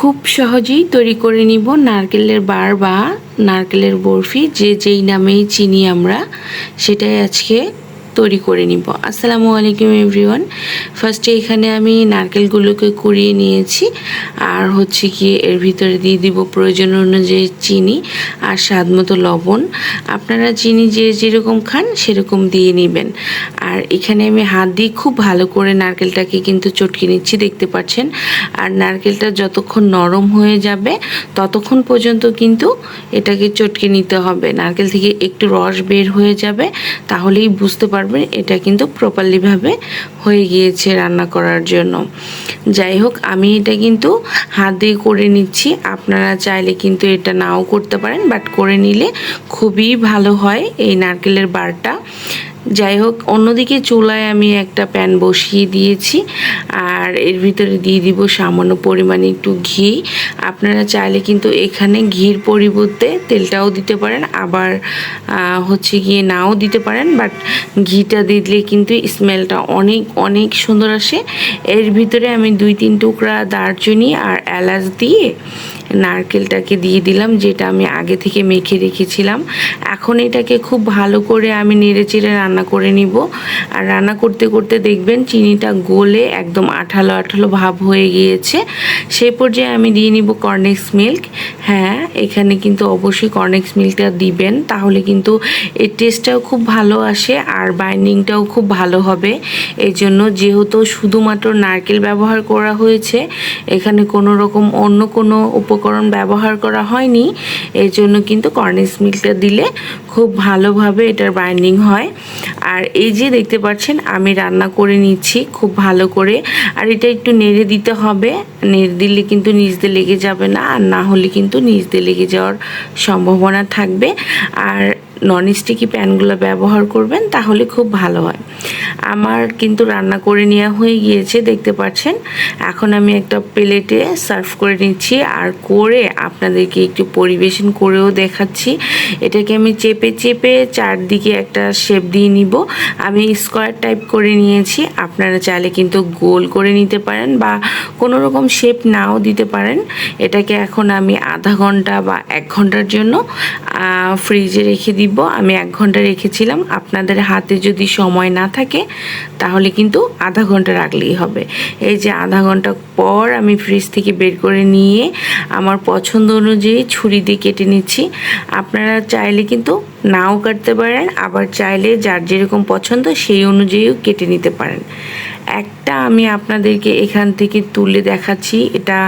খুব সহজেই তৈরি করে নিব নারকেলের বার বা নারকেলের বরফি, যে যেই নামেই চিনি আমরা, সেটাই আজকে তৈরি করে নিব। আসসালামু আলাইকুম এভরিওয়ান। ফার্স্টে এখানে আমি নারকেলগুলোকে কুড়িয়ে নিয়েছি, আর হচ্ছে কি এর ভিতরে দিয়ে দিব প্রয়োজন অনুযায়ী চিনি আর স্বাদ মতো লবণ। আপনারা চিনি যে যেরকম খান সেরকম দিয়ে নেবেন। আর এখানে আমি হাত দিয়ে খুব ভালো করে নারকেলটাকে কিন্তু চটকে নিচ্ছি, দেখতে পাচ্ছেন? আর নারকেলটা যতক্ষণ নরম হয়ে যাবে, ততক্ষণ পর্যন্ত কিন্তু এটাকে চটকে নিতে হবে। নারকেল থেকে একটু রস বের হয়ে যাবে, তাহলেই বুঝতে পারবেন এটা কিন্তু প্রপারলিভাবে হয়ে গিয়েছে রান্না করার জন্য। যাই হোক, আমি এটা কিন্তু হাত দিয়ে করে নিচ্ছি। আপনারা চাইলে কিন্তু এটা নাও করতে পারেন বাট করে নিলে খুবই ভালো হয় এই নারকেলের বারটা। যাই হোক, অন্যদিকে চুলায় আমি একটা প্যান বসিয়ে দিয়েছি, আর এর ভিতরে দিয়ে দিব সামান্য পরিমাণে একটু ঘি। আপনারা চাইলে কিন্তু এখানে ঘির পরিবর্তে তেলটাও দিতে পারেন, আবার হচ্ছে গিয়ে নাও দিতে পারেন, বাট ঘিটা দিলে কিন্তু স্মেলটা অনেক অনেক সুন্দর আসে। এর ভিতরে আমি দুই, তিন টুকরা দারচিনি আর এলাচ দিয়ে নারকেলটাকে দিয়ে দিলাম, যেটা আমি আগে থেকে মেখে রেখেছিলাম। এখন এটাকে খুব ভালো করে আমি নেড়ে চেড়ে রান্না করে নিব। আর রান্না করতে করতে দেখবেন চিনিটা গলে একদম আঠালো আঠালো ভাব হয়ে গিয়েছে। সেই পর্যায়ে আমি দিয়ে নিব কর্নেক্স মিল্ক। হ্যাঁ এখানে কিন্তু অবশ্যই কর্নেক্স মিল্কটা দিবেন, তাহলে কিন্তু এর টেস্টটাও খুব ভালো আসে আর বাইন্ডিংটাও খুব ভালো হবে। এই জন্য যেহেতু শুধুমাত্র নারকেল ব্যবহার করা হয়েছে, এখানে কোনো রকম অন্য কোনো উপকরণ ব্যবহার করা হয়নি, এর জন্য কিন্তু কর্নেস মিল্কটা দিলে খুব ভালোভাবে এটার বাইন্ডিং হয়। আর এই যে দেখতে পাচ্ছেন, আমি রান্না করে নিচ্ছি খুব ভালো করে। আর এটা একটু নেড়ে দিতে হবে, নেড়ে দিলে কিন্তু নিচ দিয়ে লেগে যাবে না, আর না হলে কিন্তু নিচ দিয়ে লেগে যাওয়ার সম্ভাবনা থাকবে। আর নন স্টিকি প্যানগুলো ব্যবহার করবেন, তাহলে খুব ভালো হয়। আমার কিন্তু রান্না করে নেওয়া হয়ে গিয়েছে, দেখতে পাচ্ছেন। এখন আমি একটা প্লেটে সার্ভ করে নিচ্ছি, আর করে আপনাদেরকে একটু পরিবেশন করেও দেখাচ্ছি। এটাকে আমি চেপে চেপে চারদিকে একটা শেপ দিয়ে নিব। আমি স্কোয়ার টাইপ করে নিয়েছি, আপনারা চাইলে কিন্তু গোল করে নিতে পারেন বা কোনো রকম শেপ নাও দিতে পারেন। এটাকে এখন আমি আধা ঘণ্টা বা এক ঘণ্টার জন্য ফ্রিজে রেখে দিব। আমি এক ঘণ্টা রেখেছিলাম। আপনাদের হাতে যদি সময় না থাকে, তাহলে কিন্তু আধা ঘণ্টা রাখলেই হবে। এই যে আধা ঘণ্টা পর আমি ফ্রিজ থেকে বের করে নিয়ে আমার পছন্দ অনুযায়ী ছুরি দিয়ে কেটে নিচ্ছি। আপনারা চাইলে কিন্তু নাও কাটতে পারেন, আবার চাইলে যার যেরকম পছন্দ সেই অনুযায়ীও কেটে নিতে পারেন। একটা আমি আপনাদেরকে এখান থেকে তুলে দেখাচ্ছি। এটা